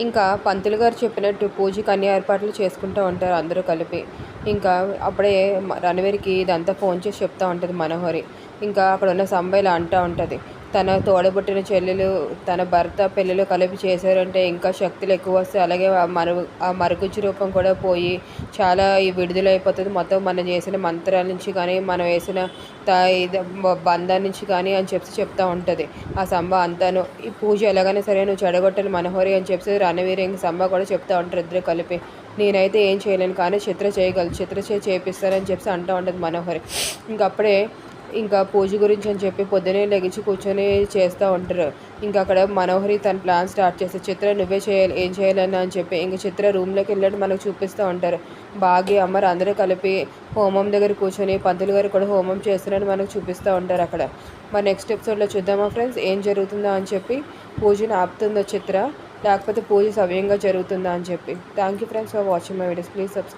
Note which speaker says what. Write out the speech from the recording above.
Speaker 1: ఇంకా పంతులు గారు చెప్పినట్టు పూజకి అన్ని ఏర్పాట్లు చేసుకుంటూ ఉంటారు అందరూ కలిపి. ఇంకా అప్పుడే మ- రణవీర్కి ఇదంతా ఫోన్ చేసి చెప్తా ఉంటుంది మనోహరి. ఇంకా అక్కడ ఉన్న సంబైలు అంటూ ఉంటుంది. తన తోడబుట్టిన చెల్లెలు తన భర్త పెళ్ళిళ్ళు కలిపి చేశారంటే ఇంకా శక్తులు ఎక్కువ వస్తాయి. అలాగే ఆ మరు ఆ మరుగుజ్జు రూపం కూడా పోయి చాలా ఈ విడుదలైపోతుంది. మొత్తం మనం చేసిన మంత్రాల నుంచి కానీ మనం వేసిన త ఇది బంధం నుంచి కానీ అని చెప్పి చెప్తా ఉంటుంది. ఆ సంబ అంతాను. ఈ పూజ ఎలాగైనా సరే నువ్వు చెడగొట్టాలి మనోహరి అని చెప్పి రణవీర్ ఇంక సంబ కూడా చెప్తా ఉంటారు ఇద్దరు కలిపి. నేనైతే ఏం చేయలేను కానీ చిత్ర చేయగలదు చిత్ర చేయి చేపిస్తానని చెప్పి అంటూ ఉంటుంది మనోహరి. ఇంకప్పుడే ఇంకా పూజ గురించి అని చెప్పి పొద్దునే లెగిచి కూర్చొని చేస్తూ ఉంటారు. ఇంకా అక్కడ మనోహరి తన ప్లాన్ స్టార్ట్ చేస్తే చిత్ర నువ్వే చేయాలి ఏం చేయాలని అని చెప్పి ఇంకా చిత్ర రూమ్లోకి వెళ్ళినట్టు మనకు చూపిస్తూ ఉంటారు. బాగి అమ్మరు అందరూ కలిపి హోమం దగ్గర కూర్చొని పంతులు గారు కూడా హోమం చేస్తున్నారని మనకు చూపిస్తూ ఉంటారు అక్కడ. మరి నెక్స్ట్ ఎపిసోడ్లో చూద్దామా ఫ్రెండ్స్ ఏం జరుగుతుందో అని చెప్పి పూజను ఆపుతుందో చిత్ర? లేకపోతే పూజ సవ్యంగా జరుగుతుందా అని చెప్పి. Thank you friends for watching my videos please subscribe